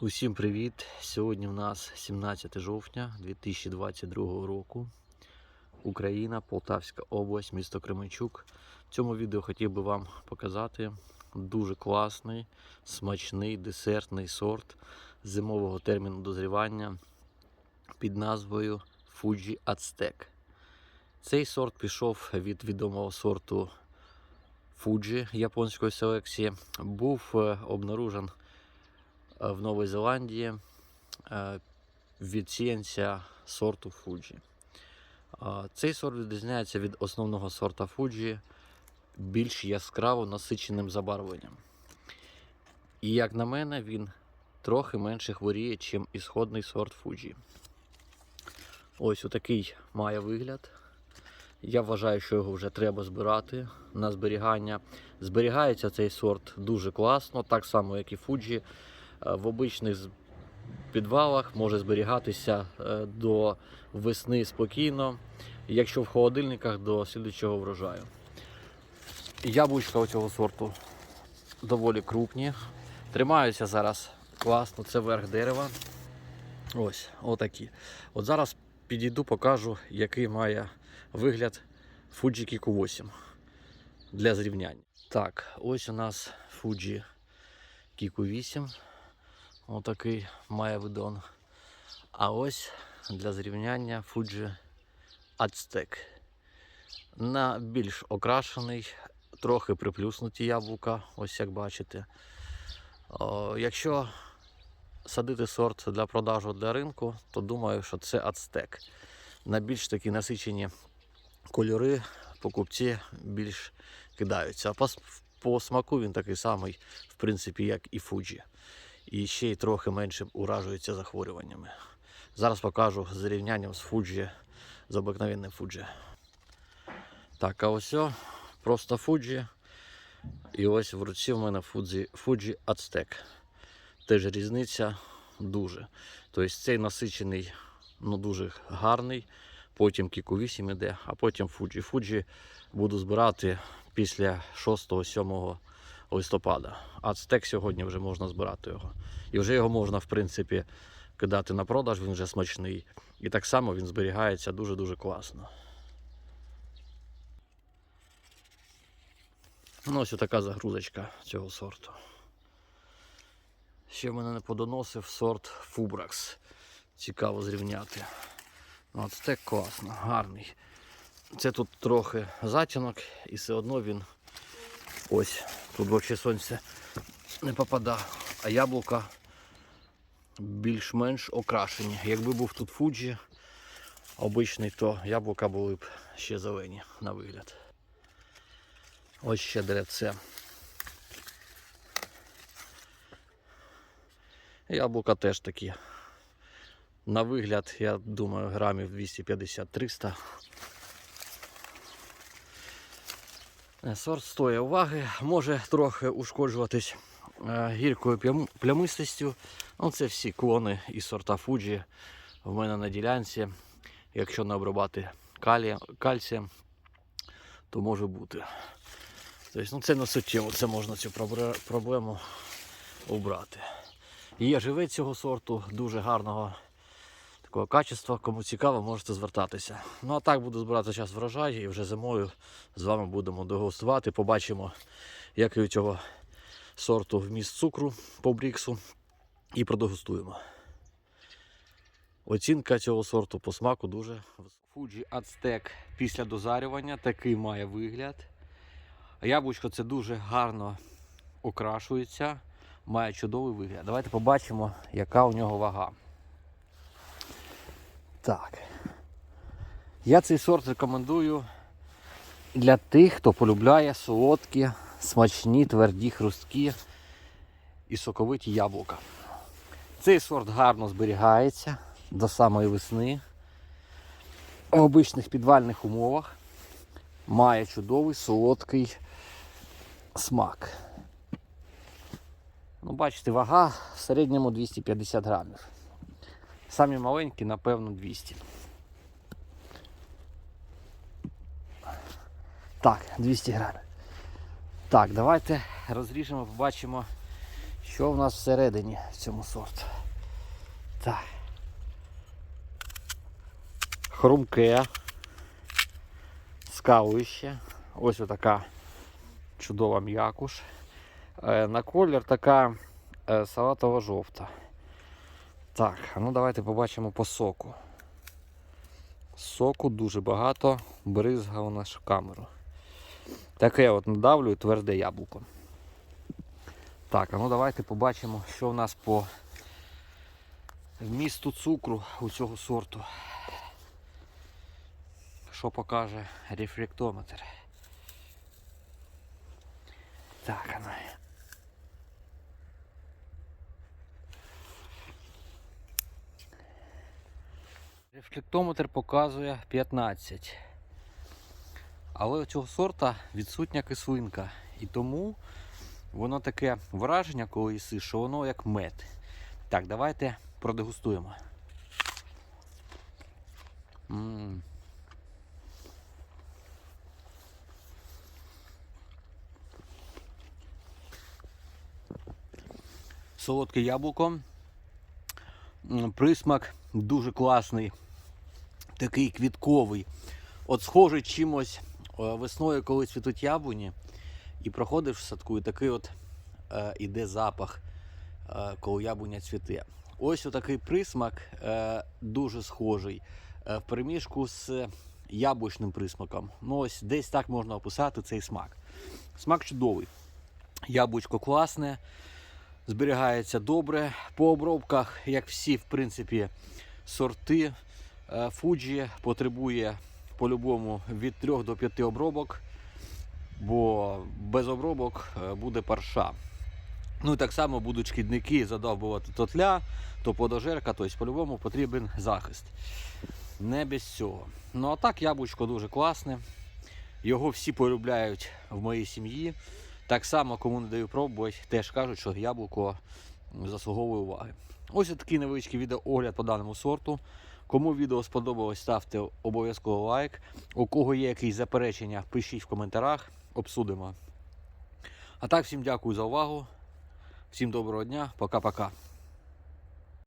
Усім привіт! Сьогодні в нас 17 жовтня 2022 року. Україна, Полтавська область, місто Кременчук. В цьому відео хотів би вам показати дуже класний, смачний десертний сорт зимового терміну дозрівання під назвою Fuji Aztec. Цей сорт пішов від відомого сорту Fuji японської селекції. Був е, обнаружен е, в Новій Зеландії е, від сіянця сорту Fuji. А, Цей сорт відрізняється від основного сорта Fuji більш яскраво насиченим забарвленням. І як на мене, він трохи менше хворіє, ніж ісходний сорт Fuji. Ось отакий має вигляд. Я вважаю, що його вже треба збирати на зберігання. Зберігається цей сорт дуже класно, так само, як і Fuji. Е, В обичних підвалах може зберігатися е, до весни спокійно, якщо в холодильниках до слідчого врожаю. Яблучка цього сорту доволі крупні. Тримаються зараз класно, це верх дерева. Ось, отакі. От зараз підійду, покажу, який має вигляд Fuji Kiku 8 для зрівняння. Так, ось у нас Fuji Kiku 8. Отакий має видон. А ось для зрівняння Fuji Aztec. На більш окрашений, трохи приплюснуті яблука, ось як бачите. О, якщо садити сорт для продажу для ринку, то думаю, що це ацтек. На більш такі насичені кольори покупці більш кидаються. А по, по смаку він такий самий, в принципі, як і Fuji. І ще й трохи менше уражується захворюваннями. Зараз покажу з рівнянням з Fuji, з обикновенним Fuji. Так, а ось просто Fuji. І ось в руці в мене Fuji, Fuji Aztec. Теж різниця дуже. Тобто цей насичений, ну дуже гарний. Потім Кіку 8 іде, а потім Fuji. Fuji буду збирати після 6-7 листопада. Ацтек сьогодні вже можна збирати його. І вже його можна, в принципі, кидати на продаж, він вже смачний. І так само він зберігається дуже-дуже класно. Ну, ось така загрузочка цього сорту. Ще в мене не подоносив сорт Фубракс. Цікаво зрівняти. Ну, От стек класно, гарний. Це тут трохи затінок і все одно він ось тут в очі сонця не попада. А яблука більш-менш окрашені. Якби був тут Фуджі обичний, то яблука були б ще зелені на вигляд. Ось ще деревце. Яблука теж такі. На вигляд, я думаю, грамів 250-300. Е, Сорт стоїть уваги, може трохи ушкоджуватись е, гіркою плям- плямистістю. Ну, це всі клони і сорта Fuji в мене на ділянці. Якщо не обробати кальцієм, то може бути. Тобто, ну, це не суттєво, це можна цю проблему убрати. Є живець цього сорту, дуже гарного такого качества. Кому цікаво, можете звертатися. Ну а так буду збирати зараз врожай і вже зимою з вами будемо дегустувати. Побачимо, який у цього сорту вміст цукру по бріксу. І продегустуємо. Оцінка цього сорту по смаку дуже висока. Fuji Aztec після дозарювання такий має вигляд. Яблучко це дуже гарно окрашується, має чудовий вигляд. Давайте побачимо, яка у нього вага. Так. Я цей сорт рекомендую для тих, хто полюбляє солодкі, смачні, тверді, хрусткі і соковиті яблука. Цей сорт гарно зберігається до самої весни. В обичних підвальних умовах має чудовий солодкий смак. Ну, бачите, вага в середньому 250 грамів. Самі маленькі, напевно, 200. Так, 200 грамів. Так, давайте розріжемо, побачимо, Що в нас всередині в цьому сорту? Так. Хрумке. Скалуще. Ось отака чудова м'якуш. Е, На колір така е, салатово-жовта. Так, ну давайте побачимо по соку. Соку дуже багато, бризгав нашу камеру. Таке от надавлюю тверде яблуко. Так, а ну давайте побачимо, що в нас по вмісту цукру у цього сорту. Що покаже рефлектометр. Так, ну. Рефлектометр показує 15. Але у цього сорта відсутня кислинка. І тому воно таке враження, коли їси, що воно як мед. Так, давайте продегустуємо. м Солодке яблуко. Присмак дуже класний, такий квітковий. От схожий чимось е, весною, коли цвітуть яблуні, і проходиш в садку, і такий от е, іде запах, е, коли яблуня цвіте. Ось отакий присмак е, дуже схожий е, в переміжку з яблучним присмаком. Ну ось десь так можна описати цей смак. Смак чудовий. Яблучко класне, зберігається добре. По обробках, як всі, в принципі, сорти. Е, Фуджі потребує по-любому від 3 до 5 обробок, бо без обробок е, буде парша. Ну і так само будуть шкідники задовбувати то тля, то подожерка, тобто по-любому потрібен захист. Не без цього. Ну а так яблучко дуже класне. Його всі полюбляють в моїй сім'ї. Так само, кому не даю пробувати, теж кажуть, що яблуко заслуговує уваги. Ось такий невеличкий відеоогляд по даному сорту. Кому відео сподобалось, ставте обов'язково лайк. У кого є якісь заперечення, пишіть в коментарях, обсудимо. А так, всім дякую за увагу. Всім доброго дня, пока-пока.